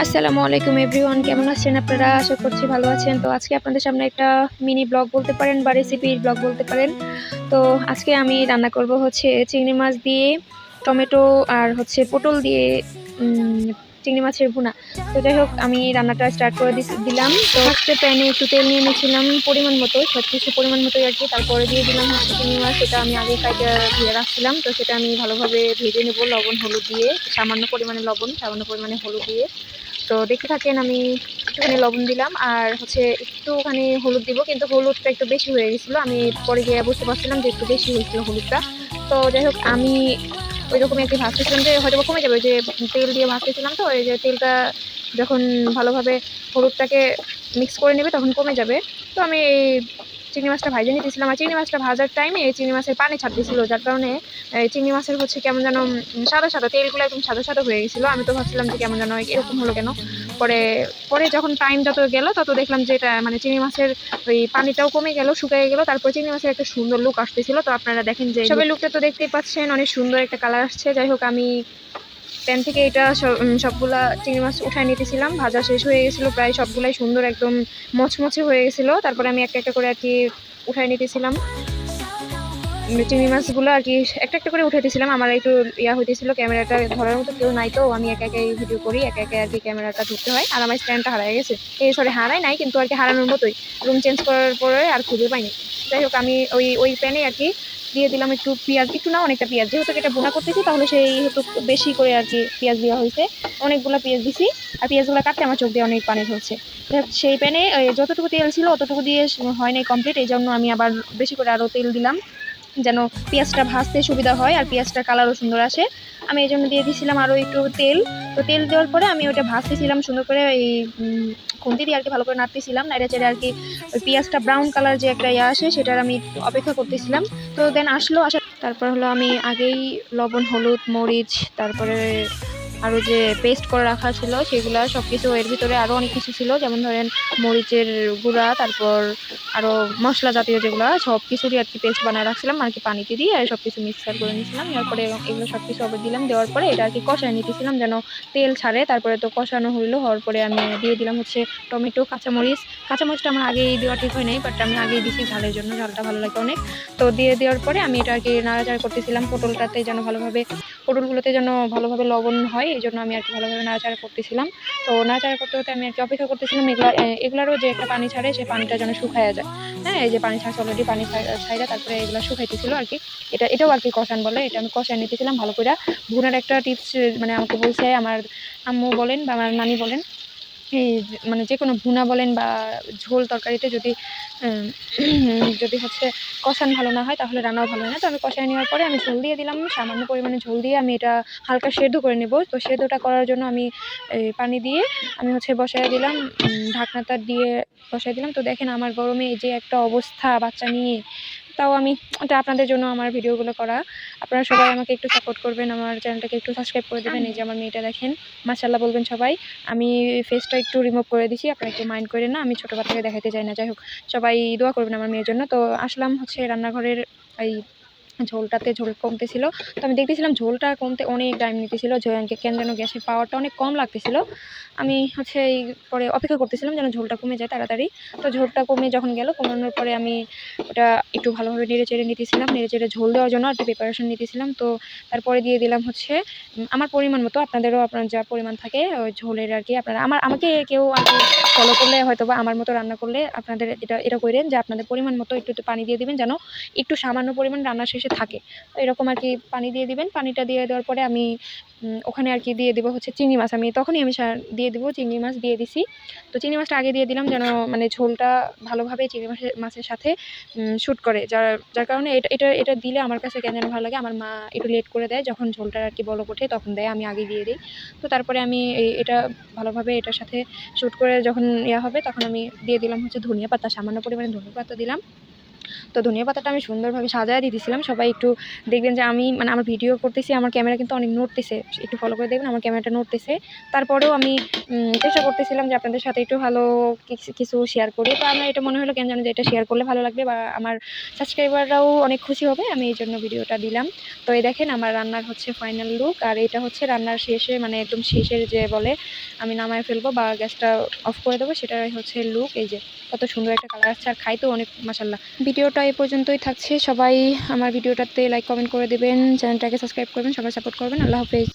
আসসালামু আলাইকুম এভরিওয়ান, কেমন আছেন আপনারা? আশা করছি ভালো আছেন। তো আজকে আপনাদের সামনে একটা মিনি ব্লগ বলতে পারেন বা রেসিপির ব্লগ বলতে পারেন। তো আজকে আমি রান্না করব হচ্ছে চিংড়ি মাছ দিয়ে টমেটো আর হচ্ছে পটল দিয়ে চিংড়ি মাছের ভুনা। তো যাই হোক, আমি রান্নাটা স্টার্ট করে দিলাম। তো ফার্স্টে প্যানে একটু তেল নিয়ে নিয়েছিলাম পরিমাণ মতো সব কিছু পরিমাণ মতোই আর কি। তারপরে দিয়ে দিলাম হচ্ছে চিংড়ি মাছ, সেটা আমি আগে কাইটা ধুয়ে রাখছিলাম। তো সেটা আমি ভালোভাবে ভেজে নেব লবণ, হলুদ দিয়ে, সামান্য পরিমাণে লবণ, সামান্য পরিমাণে হলুদ দিয়ে। তো দেখতে থাকেন, আমি একটুখানি লবণ দিলাম আর হচ্ছে একটুখানি হলুদ দিব, কিন্তু হলুদটা একটু বেশি হয়ে গেছিল। আমি পরে গিয়ে বুঝতে পারছিলাম যে একটু বেশি হয়েছিল হলুদটা। তো যাই হোক, আমি ওই রকম একটি ভাবতেছিলাম যে হয়তো কমে যাবে যে তেল দিয়ে ভাবতেছিলাম তো, ওই যে তেলটা যখন ভালোভাবে হলুদটাকে মিক্স করে নেবে তখন কমে যাবে। তো আমি চিংড়ি মাছটা ভাজে নিতেছিলাম। আর চিংড়ি মাছটা ভাজার টাইমে চিংড়ি মাছের পানি ছাড়তেছিল, যার কারণে এই চিংড়ি মাছের হচ্ছে কেমন যেন সাদা সাদা তেলগুলো একদম সাদা সাদা হয়ে গেছিল। আমি তো ভাবছিলাম যে কেমন যেন এরকম হলো কেন। পরে পরে যখন টাইম যত গেল তত দেখলাম যে এটা মানে চিংড়ি মাছের ওই পানিটাও কমে গেল শুকিয়ে গেল। তারপর চিংড়ি মাছের একটা সুন্দর লুক আসতেছিল। তো আপনারা দেখেন যে সবাই লুকটা তো দেখতেই পাচ্ছেন অনেক সুন্দর একটা কালার আসছে। যাই হোক আমি প্যান থেকে এটা সবগুলা চিংড়ি মাছ উঠায় নিতেছিলাম। ভাজা শেষ হয়ে গেছিল প্রায় সবগুলাই সুন্দর একদম মচমচে হয়ে গেছিল। তারপরে আমি একটা একটা করে আর কি উঠায় নিতেছিলাম। চিংড়ি মাছগুলো আর কি একটা একটা করে উঠাইতেছিলাম। আমার একটু ইয়া হইতেছিল ক্যামেরাটা ধরার মতো কেউ নাই তো আমি একা একাই ভিডিও করি একা একা আর কি ক্যামেরাটা ধরতে হয়। আর আমার স্ট্যান্ডটা হারাই গেছে। এই সরি হারাই নাই কিন্তু আর কি হারানোর মতোই। রুম চেঞ্জ করার পরে আর খুঁজে পাইনি। যাই হোক আমি ওই ওই প্যানে আর কি দিয়ে দিলাম একটু পেঁয়াজ। একটু না অনেকটা পেঁয়াজ। যেহেতু এটা বোনা করতেছি তাহলে সেই হেতু বেশি করে আর কি পেঁয়াজ দেওয়া হয়েছে। অনেকগুলো পেঁয়াজ দিছি আর পেঁয়াজগুলো কাটতে আমার চোখ দিয়ে অনেক পানি হোক, সেই প্যানে যতটুকু তেল ছিল অতটুকু দিয়ে হয় নাই কমপ্লিট এই জন্য আমি আবার বেশি করে আরও তেল দিলাম। যেন পেঁয়াজটা ভাজতে সুবিধা হয় আর পেঁয়াজটার কালারও সুন্দর আসে। আমি এই জন্য দিয়ে দিয়েছিলাম আরও একটু তেল। তো তেল দেওয়ার পরে আমি ওটা ভাজতেছিলাম, সুন্দর করে এই খুন্তি দিয়ে আর কি ভালো করে নাড়তেছিলাম। নাড়ে চেড়ে আর কি ওই পেঁয়াজটা ব্রাউন কালার যে একটা ইয়ে আসে, সেটার আমি অপেক্ষা করতেছিলাম। তো দেন আসলো আসা তারপর হলো আমি আগেই লবণ, হলুদ, মরিচ, তারপরে আরও যে পেস্ট করে রাখা ছিল, সেগুলো সব কিছু এর ভিতরে আরও অনেক কিছু ছিল। যেমন ধরেন মরিচের গুঁড়া, তারপর আরও মশলা জাতীয় যেগুলো সব কিছুরই আর কি পেস্ট বানায় রাখছিলাম, আর কি পানিতে দিয়ে আর সব কিছু মিক্সার করে নিয়েছিলাম। তারপরে এগুলো সব কিছু আবার দিলাম, দেওয়ার পরে এটা আর কি কষায় নিতেছিলাম যেন তেল ছাড়ে। তারপরে তো কষানো হইল, হওয়ার পরে আমি দিয়ে দিলাম হচ্ছে টমেটো, কাঁচামরিচ। কাঁচামরিচটা আমার আগেই দেওয়া ঠিক হয় নাই বাট আমি আগেই দিছি ঝালের জন্য, ঝালটা ভালো লাগে অনেক। তো দিয়ে দেওয়ার পরে আমি এটা আর কি নাড়াচাড়া করতেছিলাম পটলটাতে যেন ভালোভাবে পটলগুলোতে যেন ভালোভাবে লবণ হয়, এই জন্য আমি আর কি ভালোভাবে নাড়াচাড়া করতেছিলাম। তো নাড়াচাড়া করতে করতে আমি আর কি অপেক্ষা করতেছিলাম, এগুলা এগুলারও যে একটা পানি ছাড়ে সেই পানিটা যেন শুকায় যায়। হ্যাঁ এই যে পানি ছাড়ছে অলরেডি পানি ছাইরা তারপরে এগুলো শুকাইতেছিল আর কি। এটা, এটাও আর কি কষান বলে, এটা আমি কষায় নিতেছিলাম ভালো করে ভুনার একটা টিপস মানে আমাকে বলছে, আমার আম্মু বলেন বা আমার নানি বলেন এই মানে যে কোনো ভুনা বলেন বা ঝোল তরকারিতে যদি যদি হচ্ছে কষান ভালো না হয় তাহলে রান্নাও ভালো হয় না। তো আমি কষায় নেওয়ার পরে আমি ঝোল দিয়ে দিলাম, সামান্য পরিমাণে ঝোল দিয়ে আমি এটা হালকা সেদ্ধ করে নেব। তো সেদ্ধটা করার জন্য আমি পানি দিয়ে আমি হচ্ছে বসায় দিলাম ঢাকনাটা দিয়ে বসায় দিলাম। তো দেখেন আমার গরমে এই যে একটা অবস্থা বাচ্চা নিয়ে তাও আমি এটা আপনাদের জন্য আমার ভিডিওগুলো করা। আপনারা সবাই আমাকে একটু সাপোর্ট করবেন আমার চ্যানেলটাকে একটু সাবস্ক্রাইব করে দেবেন এই যে আমার মেয়েটা দেখেন মাসাল্লাহ বলবেন সবাই। আমি ফেসটা একটু রিমুভ করে দিছি আপনারা একটু মাইন্ড করে না আমি ছোটো বাচ্চাকে দেখাতে চাই না। যাই হোক সবাই দোয়া করবেন আমার মেয়ের জন্য। তো আসলাম হচ্ছে রান্নাঘরের এই ঝোলটাতে ঝোল কমতেছিল। তো আমি দেখতেছিলাম ঝোলটা কমতে অনেক টাইম নিতেছিল। কেন যেন গ্যাসের পাওয়ারটা অনেক কম লাগতেছিল। আমি হচ্ছে এই পরে অপেক্ষা করতেছিলাম যেন ঝোলটা কমে যায় তাড়াতাড়ি। তো ঝোলটা কমে যখন গেল, কমানোর পরে আমি ওটা একটু ভালোভাবে নেড়ে চেড়ে নিতেছিলাম। নেড়ে চেড়ে ঝোল দেওয়ার জন্য আর প্রিপারেশন নিতেছিলাম। তো তারপরে দিয়ে দিলাম হচ্ছে আমার পরিমাণ মতো, আপনাদেরও আপনার যা পরিমাণ থাকে, ওই ঝোলের আর কি আপনারা, আমার, আমাকে কেউ আর কি ফলো করলে হয়তো বা আমার মতো রান্না করলে আপনাদের এটা এটা করেন যে আপনাদের পরিমাণ মতো একটু একটু পানি দিয়ে দিবেন যেন একটু সামান্য পরিমাণ রান্না শেষে থাকে। এরকম আর কি পানি দিয়ে দিবেন। পানিটা দিয়ে দেওয়ার পরে আমি ওখানে আর কি দিয়ে দেবো হচ্ছে চিংড়ি মাছ। আমি তখনই আমি দিয়ে দেবো চিংড়ি মাছ দিয়ে দিছি। তো চিংড়ি মাছটা আগে দিয়ে দিলাম যেন মানে ঝোলটা ভালোভাবে চিংড়ি মাছের মাছের সাথে শ্যুট করে। যার যার কারণে এটা এটা এটা দিলে আমার কাছে কেন যেন ভালো লাগে, আমার মা একটু লেট করে দেয়। যখন ঝোলটা আর কি বলক ওঠে তখন দেয়, আমি আগে দিয়ে দিই। তো তারপরে আমি এটা ভালোভাবে এটার সাথে শ্যুট করে যখন ইয়া হবে তখন আমি দিয়ে দিলাম হচ্ছে ধনিয়া পাতা। সামান্য পরিমাণে ধনিয়া পাতা দিলাম। তো ধনিয়া পাতাটা আমি সুন্দরভাবে সাজায় দিয়ে দিয়েছিলাম সবাই একটু দেখবেন যে আমি মানে আমার ভিডিও করতেছি, আমার ক্যামেরা কিন্তু অনেক নড়তেছে। একটু ফলো করে দেখবেন, আমার ক্যামেরাটা নড়তেছে। তারপরেও আমি চেষ্টা করতেছিলাম যে আপনাদের সাথে একটু ভালো কিছু- শেয়ার করি। তো আমার এটা মনে হলো কেন জানো যে এটা শেয়ার করলে ভালো লাগবে বা আমার সাবস্ক্রাইবাররাও অনেক খুশি হবে, আমি এই জন্য ভিডিওটা দিলাম। তো এই দেখেন, আমার রান্নার হচ্ছে ফাইনাল লুক আর এটা হচ্ছে রান্নার শেষে মানে একদম শেষের যে বলে, আমি নামায় ফেলব বা গ্যাসটা অফ করে দেবো, সেটাই হচ্ছে লুক এই যে, কত সুন্দর একটা কালার আসছে, আর খাইতেও অনেক মাসাল্লাহ ভিডিওটা এ পর্যন্তই থাকছে। সবাই আমার ভিডিওটাতে লাইক কমেন্ট করে দেবেন, চ্যানেলটাকে সাবস্ক্রাইব করবেন, সবাই সাপোর্ট করবেন। আল্লাহ হাফেজ।